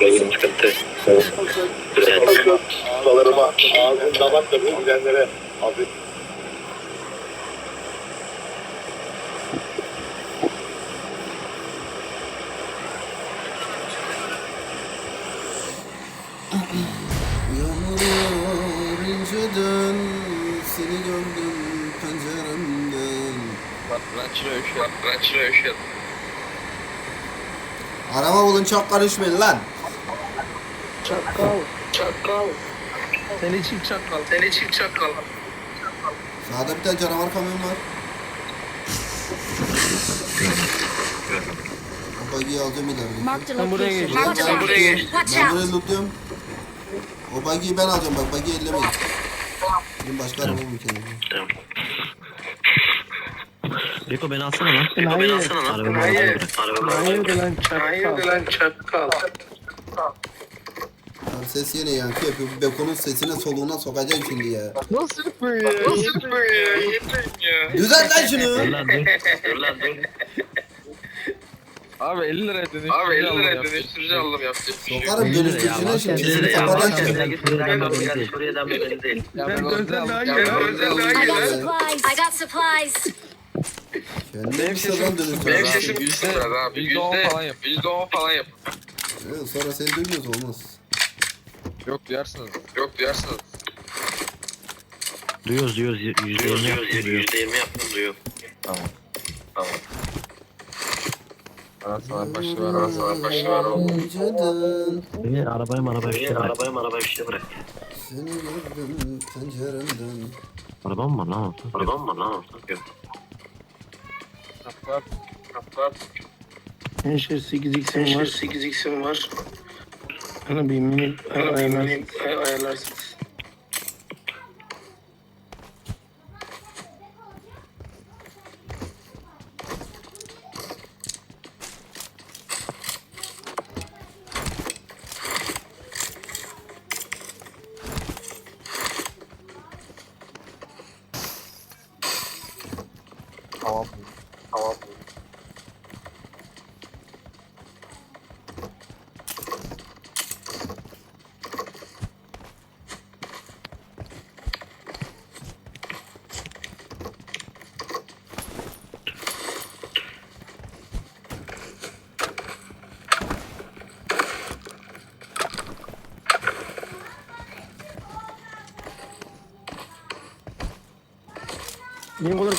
Benzin çıkarttı. Ustalarıma ağzın damak tabii bilenlere hafif Yağmur inceden Seni gördüm penceremden Araba bulun çok karışmayın lan Çakal. Çakal. Seni çift çakal. Seni çift çakal. Sağda bir tane canavar kamyon var O bagiyi alacağım ileride Marked a Sen buraya location. buraya geç. Watch Ben out. burayı lootluyorum O bagiyi ben alacağım bak bagiyi ellemeyin Benim başka araba bulun kendime Tamam. Riko beni alsana lan. Hayır. Riko beni alsana lan. Arabamı Hayır. bırak. Arabamı bırak. Hayırdır lan çakal. Hayırdır lan çakal. Abi ses yine yankı yapıyor Bu Bekonun sesine soluğuna sokacağım şimdi ya Nasıl yapıyor ya? Nasıl yapıyor ya? Yeter ya. Düzelt lan Dur şunu lan dur. Dur lan dur. Abi 50 liraya dönüştürücü Abi 50 aldım liraya dönüştürücü aldım yapacak bir şey. yok. Sokarım dönüştürücüne şimdi Kendine sesini de ya. kafadan Kendine çıkar git. Şuradan da beni değil. Şuradan da beni değil. Ya Ben onu daha iyi ya. Dönsen daha I iyi got ya. supplies. I got supplies. Sesim Benim sesim yüzde- abi. yüzde on falan yap. Yüzde on falan yap. Evet, sonra seni duymuyoruz olmaz Yok duyarsınız. Yok duyarsınız. Duyuyoruz duyuyoruz. Yüzde Duyuyoruz, yirmi yaptım duyuyor. Yüzde yirmi yaptım duyuyor. Var başı var. Arası var. başı var oğlum. Önceden Beni arabaya bir şey Beni bırak. arabaya marabaya bir şey bırak. Seni gördüm penceremden Arabam mı var lan orada? Arabam mı lan? Yok. Kaplar. Kaplar. Gençler 8x'im var. 8x'im var. Bana bir mini ayarlar. ayarlarsınız. Tamam. Tamam.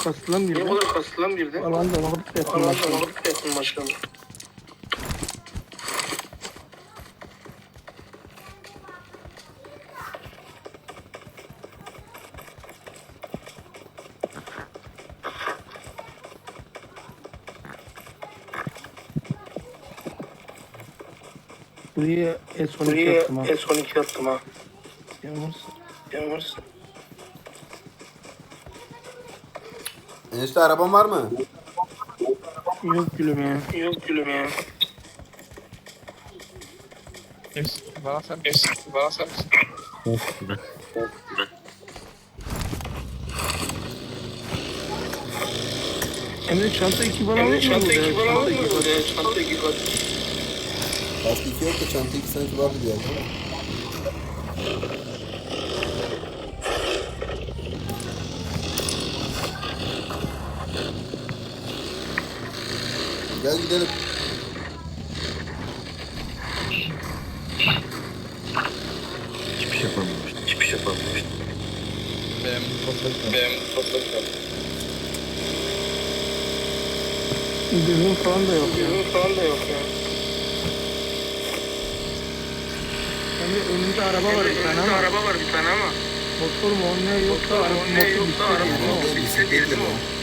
Niye bu kadar kastı lan bir Niye de? kadar kastı lan birden? Alan da vakit yapın Allah'ım başladı. vakit yapın başkanım. Buraya S12 Buraya yaptım ha. S12 attım ha. Yalnız Yalnız Enişte araban var mı? yok gülüm ya. yok gülüm ya. Hepsi bana sen. Hepsi bana sen. Emre çanta iki bana alır mı? çanta iki bana Çanta alır iki mı? Çanta iki bana. Kask iki yok da çanta iki sanki vardı Gel gidelim. Şey yapamamış. Şey yapamamış. Benim fotoğrafım. Benim fotoğrafım. Düzgün falan da yok. Ürün falan da yok ya. Emre önünde araba var bir tane ama. araba var bir tane ama. Motor mu o ne yoksa Motor araba mu ne motor yoksa bisiklet araba değil mi o? motor bisiklet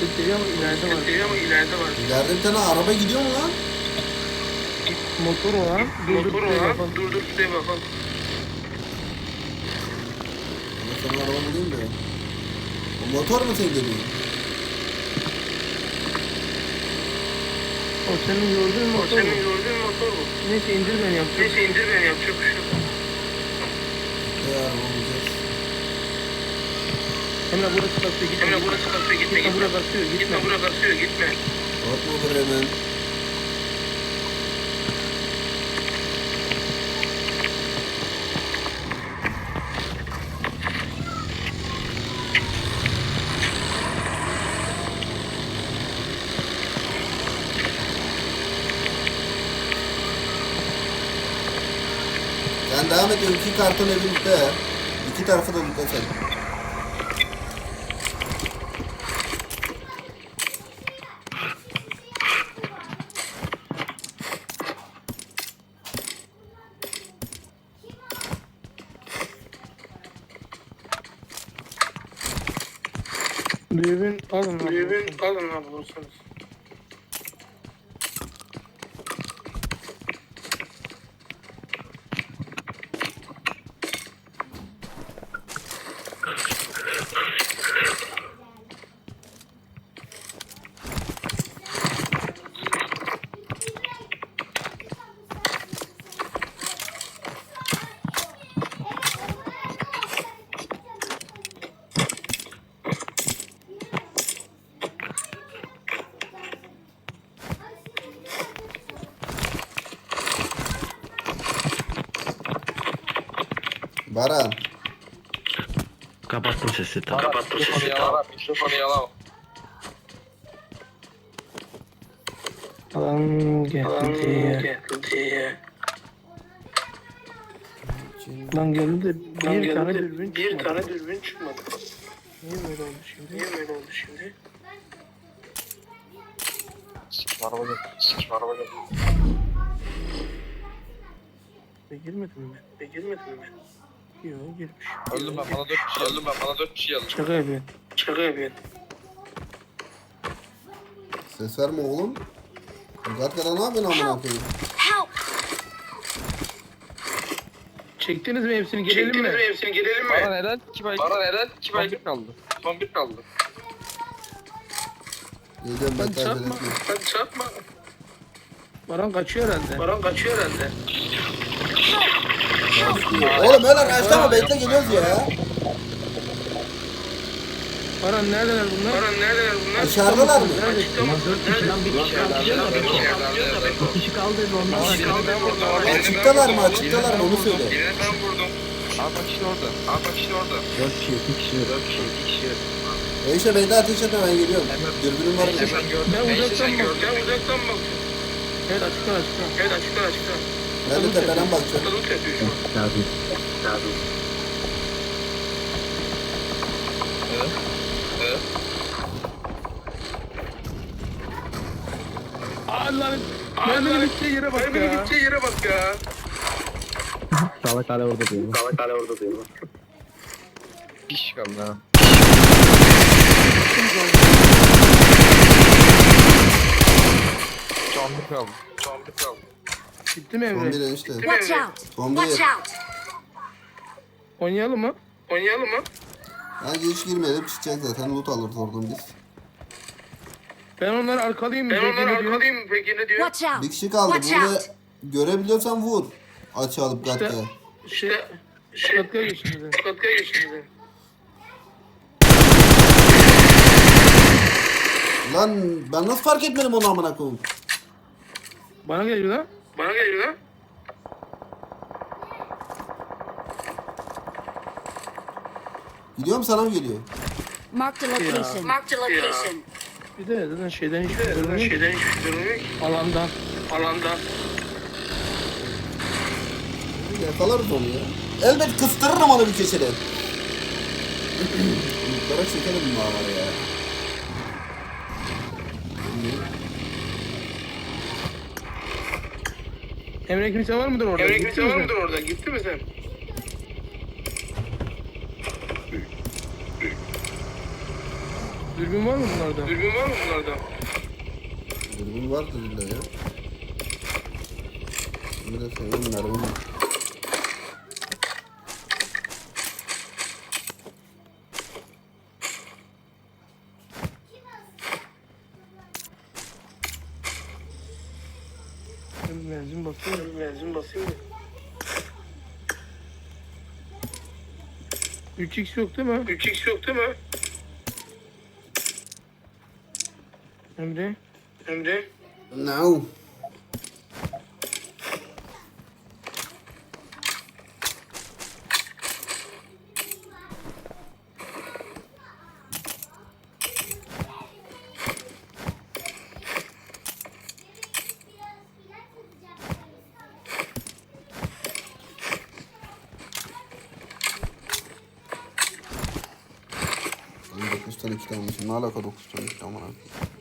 o? Bisiklet değil ama ileride var. Değil ama ileride var. İleride bir tane araba gidiyor mu lan? Motor olan. Durdurup Motor bir olan bakalım. durdur şuraya bakalım. Ben sana araba bulayım da. O motor mu senin dediğin? O senin gördüğün O motor senin mu? gördüğün motor bu. Neyse indir beni yapacak. Neyse indir beni yapacak bir şey yok. Emre burası kalktı gitme. Emre burası kalktı gitme. Gitme bura kalktıyor gitme. Gitme bura kalktıyor gitme. Atma olur hemen. Ben devam ediyorum. İki karton evimde. İki tarafı da lütfen. Baran. Kapattım sesi tamam. Mikrofonu yalama. Mikrofonu yalama. Alan geldi. geldi. Lan geldi de bir tane dürbün bir tane dürbün çıkmadı. Niye böyle oldu şimdi? Niye böyle oldu şimdi? Sikim araba gel. Sikim araba gel. Be girmedim mi? Be girmedim mi? Yok girmiş. Öldüm ben bana dört kişi öldüm ben bana dört kişi geldi. Şaka yapıyorsun. Şaka yapıyorsun. Ses verme oğlum. Gatkara ne yapıyorsun amına koyayım? Çektiniz mi hepsini? Gelelim mi? hepsini? Gelelim Bana neden iki bay? Bana neden iki bay kaldı? Son bir kaldı. Geliyorum ben takip çarpma. etmiyorum. Sen çarpma. Baran kaçıyor herhalde. Baran kaçıyor herhalde. Oğlum öyle kaçlama bekle geliyoruz ya. Baran neredeler bunlar? Baran neredeler bunlar? Aşağıdalar mı? Ulan dört kişi lan bir kişi kaldı. Bir kişi kaldı ondan sonra. Açıktalar mı açıktalar mı onu söyle. Birine ben vurdum. Aa bak işte orada. Aa bak işte orada. Dört kişi iki kişi. Dört kişi iki kişi. E işte beni de ateş etme ben geliyorum. Dürbünüm var gördün. Ben Neyse uzaktan bak. Ben uzaktan bak. Evet açıktan açıktan. Evet açıktan açıktan. Ben de tepeden bakacağım. Şu an. Geldi. Allah'ım. Merminin gideceği yere bak ya. Merminin gideceği yere bak ya. Salak hala orada diyor. Bir kişi kaldı ha. Bir kaldı. Son bir. Gitti mi Son Emre? bir enişte. Watch out! Son bir. Watch out! Oynayalım mı? Oynayalım mı? Bence hiç girmeyelim çıkacak zaten loot alırız oradan biz. Ben onları arkalayayım. Ben onları arkalayayım. Peki ne diyor? Watch out! Bir kişi kaldı. Watch Burada out! görebiliyorsan vur. Aç alıp. İşte şey, katkaya geçin. Katkaya geçin. Lan ben nasıl fark etmedim onu amına koyayım. Bana geliyor lan. Bana geliyor lan. Gidiyorum sana mı geliyor? Marked a location. Marked a location. Bir de zaten şeyden hiç şeyden şeyden hiç durmuyor. Alandan. Alandan. Yakalarız onu ya. Elbet kıstırırım onu bir köşede. Lootlara çekelim bu ağları ya. Emre kimse var mıdır orada? Emre kimse var mıdır orada? Gitti mi sen? Dürbün var mı bunlarda? Dürbün var mı bunlarda? Dürbün vardır illa ya. Bir de senin mermin var. Bir benzin basayım. Bir benzin basayım da. 3x yok değil mi? 3x yok değil mi? Emre. Emre. No. Ne alaka 9 ton iki aman abi.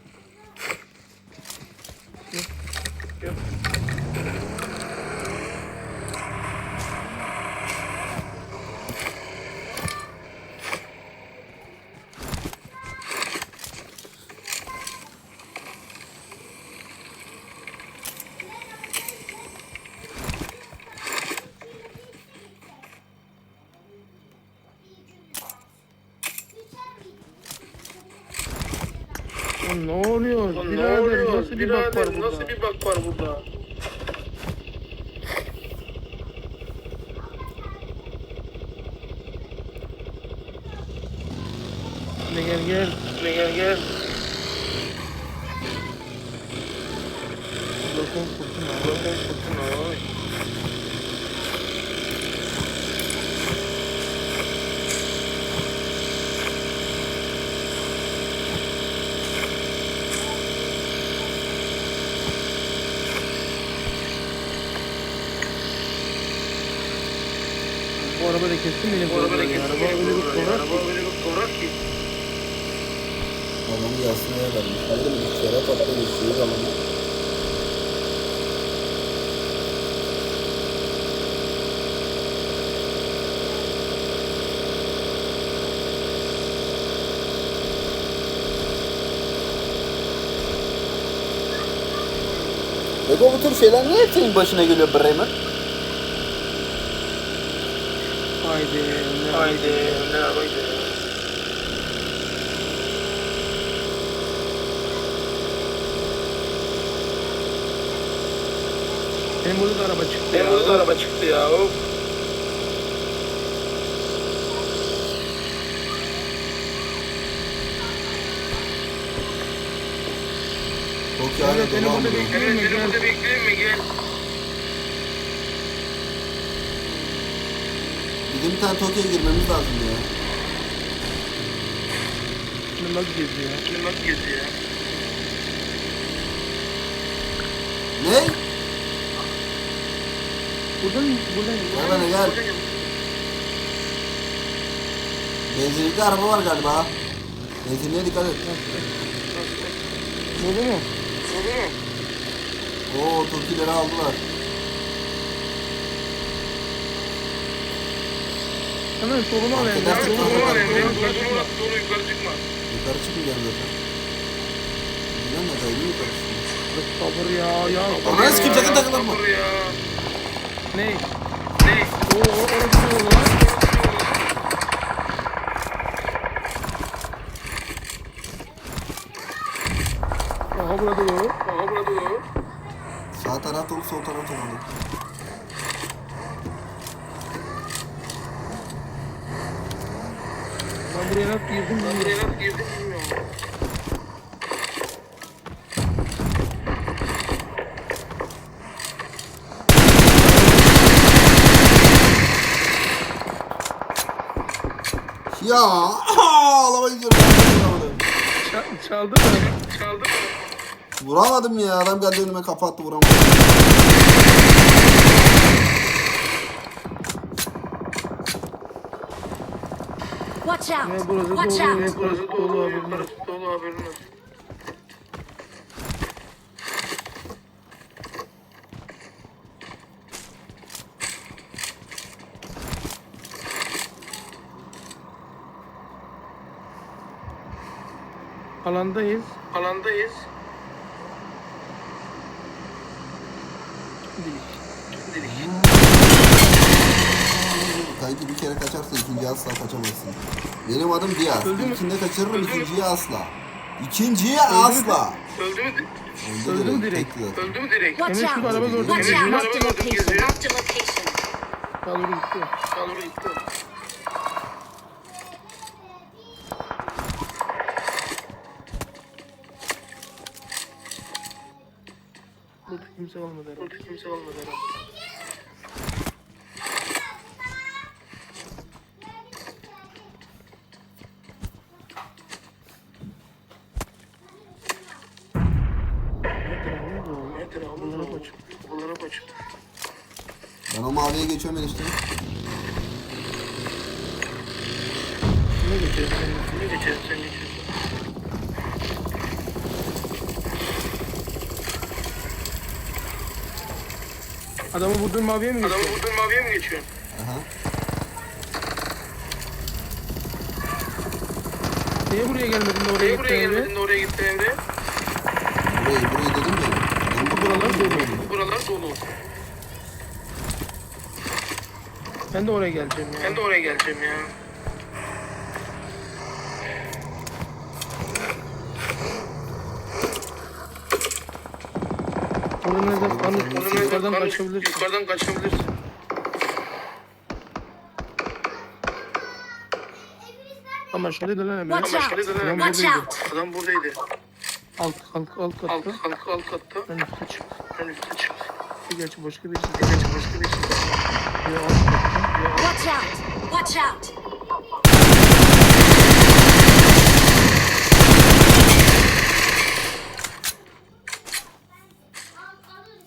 Bir bak var burada? Nasıl bir bak var burada? Ne gel gel. Ne gel gel. Bakın kurtun abi. Bakın kurtun abi. Bu araba da kesin benim. Bu araba da kesin kovrak Araba öyle bir kovrak ki. Adamı yasmaya vermiş. Hayır bir kere patla geçiyor adamı. Ego bu tür şeyler niye hep senin başına geliyor Bremer? Haydi. Ne arabaydı? Benim burada da araba çıktı Benim ya. burada da araba çıktı ya. Of. Çok yani benim burada bekleyeyim mi? Gel. Bizim bir tane Tokyo'ya girmemiz lazım ya. Şimdi nasıl geziyor? Şimdi nasıl geziyor? Ne? Buradan buradan. Gel bana gel. Benzinlikli araba var galiba. Benzinliğe dikkat et. Dolu mu? Oo Tokileri aldılar. Hemen solunu al al, yani. solunu al. Yukarı çıkma. Doğru yukarı çıkma. Yukarı çıkmayacağım zaten. Bilmem kaydı yukarı çıkmayacağım. Sabır ya ya. Ananı sikeyim sakın takılma. Sabır ya. Ne? Ne? Oo orası ne oldu lan? Aha burada dolu. Aha burada doğru. Sağ taraf dolu sol taraf dolu. Ben buraya nasıl girdim Buraya bilmiyorum. nasıl girdim bilmiyorum. Ya ağlama gidiyorum. Vuramadım. Ça- çaldı mı? Çaldı mı? Vuramadım ya. Adam geldi önüme kapattı vuramadım. Watch out! Ya burası Watch dolu. out! Ya burası dolu abi. Burası dolu haberin olsun. Alandayız. Alandayız. Dedik. Kanki bir kere ikinciyi asla kaçamazsın. Benim adım Diaz. Öldü mü? İlkinde kaçırırım ikinciyi asla. İkinciyi asla. Öldü mü? Öldü mü direkt? zaten. Öldü mü direkt? Watch Emre şurada araba gördüm. Watch out! Marked a location! Marked a location! Doğru gitti. Doğru gitti. Burada kimse kalmadı herhalde. Burada kimse kalmadı herhalde. geçiyorum ben üstüne. Ne geçiyorsun? Ne geçiyorsun? Sen geçiyorsun. Adamı vurdun maviye mi geçiyorsun? Adamı vurdun maviye mi geçiyorsun? Aha. Niye buraya gelmedin de oraya Niye buraya gelmedin de oraya gittin Burayı, burayı dedim ya. Buralar dolu. Buralar dolu. Ben de oraya geleceğim ya. Ben de oraya geleceğim ya. Orada nerede? Kanı, Orada yukarıdan yukarıdan kaçabilirsin. Yukarıdan kaçabilirsin. Ama şöyle de lan Emre. Watch Ama şöyle de Adam lan, Watch buradaydı. out! Adam buradaydı. Alt, alt, alt katta. Alt, alt, alt katta. Ben üstte çık. Ben üstte çık. Gerçi başka birisi. Gerçi başka bir şey. Ya alt katta. Watch out! Watch out!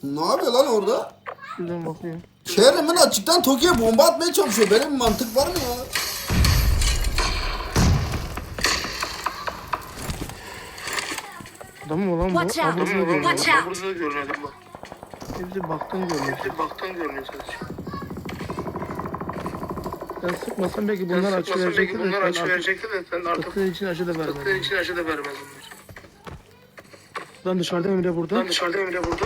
Ne yapıyor lan orada? şuradan bakıyorum. Kerem'in açıktan Tokyo'ya bomba atmaya çalışıyor. Benim mantık var mı ya? Adam mı lan bu? Watch out! Watch out! Hepsi baktın görünüyor. Hepsi baktan görünüyor sadece. Ben sıkmasam belki Bunlar bunlar açı verecekti de Bunlar sen açı verecekti de sen artık tıktığın için açı da tıktığın vermedin. için açı da vermedin. Lan dışarıda Emre burada. Lan dışarıda Emre burada.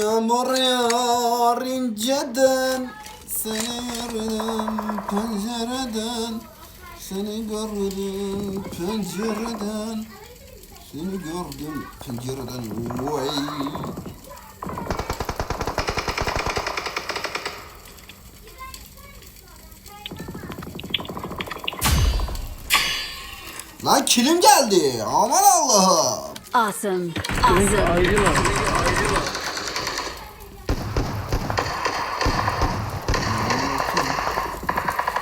Yağmur yağar inceden Seni gördüm pencereden Seni gördüm pencereden Seni gördüm pencereden Vay Lan kilim geldi. Aman Allah'ım. Awesome! Awesome! ayrı var.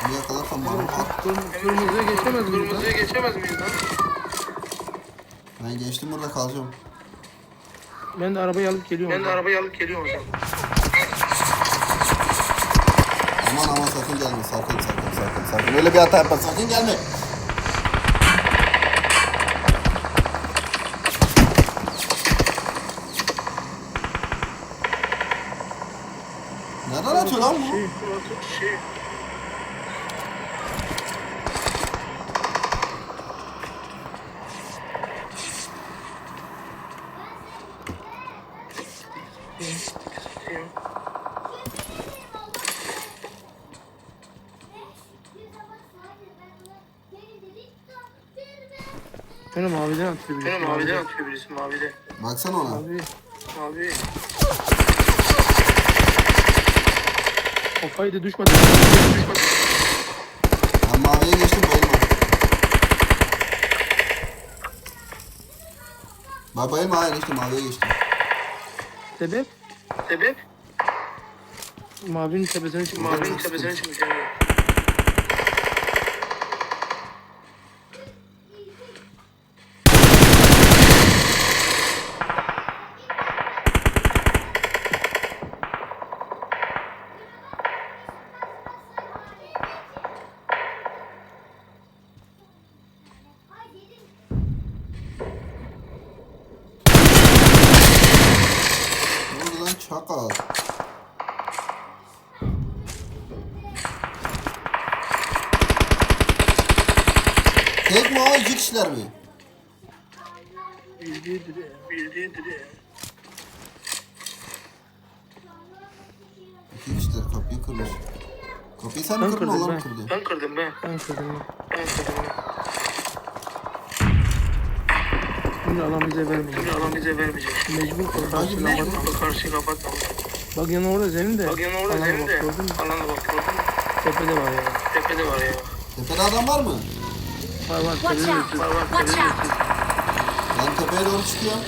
Bir yakalarsam bana at. Kırm- Kırmızıya geçemez miyiz lan? Kırmızıya geçemez miyiz lan? Ben geçtim burada kalacağım. Ben de arabayı alıp geliyorum. Ben de arabayı alıp geliyorum zaman. Aman aman sakın gelme sakın sakın sakın sakın. Öyle bir hata yapma sakın gelme. Nereden atıyor lan bu? Şey, Şey, Şöyle maviden atıyor birisi. Benim maviden atıyor birisi mavide. Baksana ona. Abi Mavi. kafayı da düşmedi. Ben maviye geçtim bayılma. Bay bayılma hayır işte maviye geçtim. Sebep? Sebep? Mavinin tepesine çıkmış. Mavinin tepesine çıkmış yani. Kapıyı kırmış. Kapıyı sen mi Ben kırdın kırdım, onlar mı ben. kırdı? Ben kırdım ben. Ben kırdım ben. Ben kırdım ben. Şimdi alan bize vermeyecek. Şimdi alan bize vermeyecek. Mecbur karşı kapatmam. Karşı kapatmam. Bak yanı orada senin de. Bak yanı orada senin de. Alana bak gördün mü? Tepede var ya. Tepede var ya. Tepede adam var mı? Var var. Watch tepede out! de- Var var. Watch tepede! Ben tepeye doğru çıkıyorum.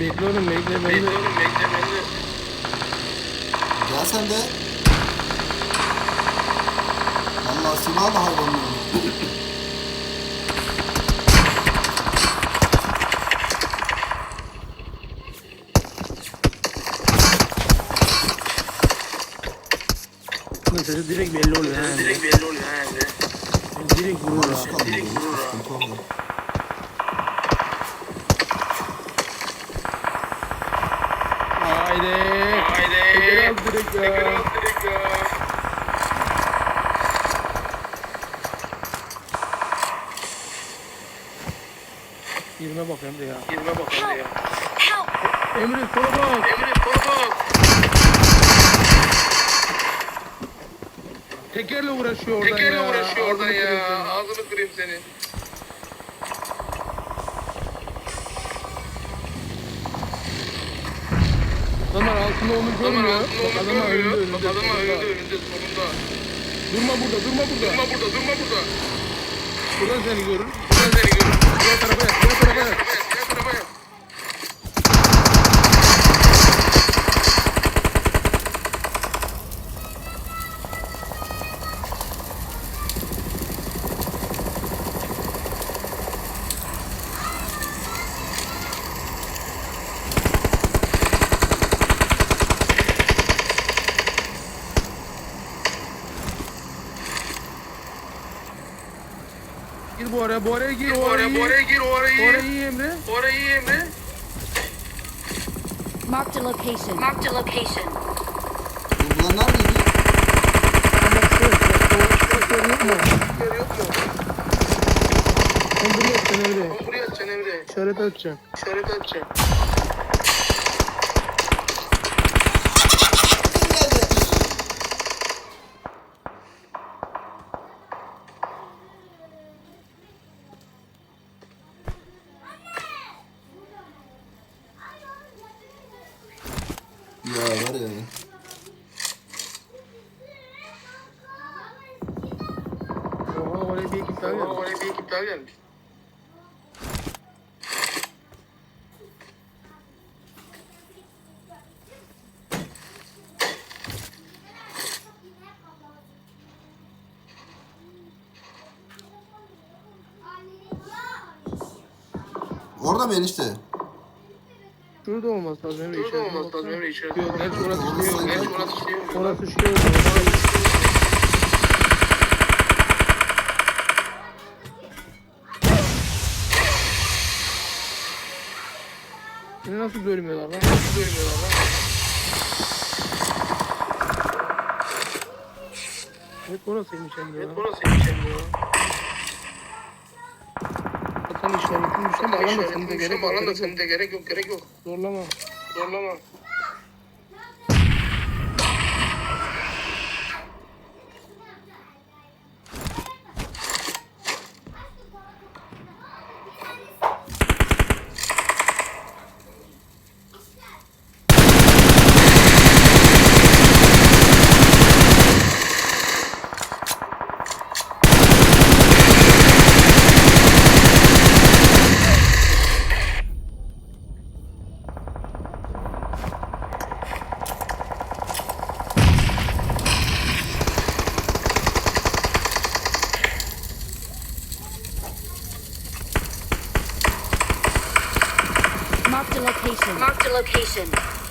Bekle oğlum bekle. Bekle oğlum bekle. Bekle. Gel sen de. Vallahi silah da hayvanlı. Sesi direkt belli oluyor. Sesi direkt belli oluyor. He. Direkt vurur ha. Direkt vurur ha. Haydi. Al direkt ya. Tekrar al direkt ya. Yerime bak Emre ya. Yerime bak Emre ya. Emre sola bak. Emre sola bak. Tekerle uğraşıyor oradan Tekerle ya. uğraşıyor oradan ya. Ağzını kırayım senin. Onu Adamın görmüyor. altında Bak onu adamlar önünde görmüyor. önünde. Bak adamın sonunda. önünde önünde sonunda. Durma burada durma burada. Durma burada durma burada. Buradan seni görür. Gir araya gir. Bu O araya araya, bu araya gir, o araya Bu araya gir. iyi Emre. Bu araya iyi Emre. Marked a location. Marked a location. Bu- Bunlar neredeydi? Yok mu? Yer yok mu? Sen buraya at sen Emre. Ben buraya atacaksın Emre. İşaret atacağım. İşaret atacaksın. Ya var ya. Oha oraya bir ekip daha Aa, geldi. oraya bir ekip daha gelmiş. Orada mı enişte? Şurada olmaz lazım Emre. Burada işaretine olmaz lazım. Emre işaret. Yok gerçi orası Orası sanki- Gerçi orası yok. Orası şey yok. Beni nasıl görmüyorlar lan? Nasıl görmüyorlar lan? Evet orasıymış Emre ya. Evet orasıymış De alan da senin de gerek yok. Alan da senin de gerek yok gerek yok. Zorlama. Zorlama. Location. Marked a location.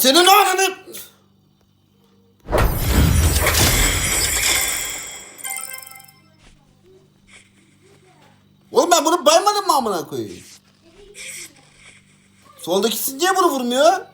Senin ananı... Oğlum ben bunu baymadım mı amına koyayım? Soldakisi niye bunu vurmuyor?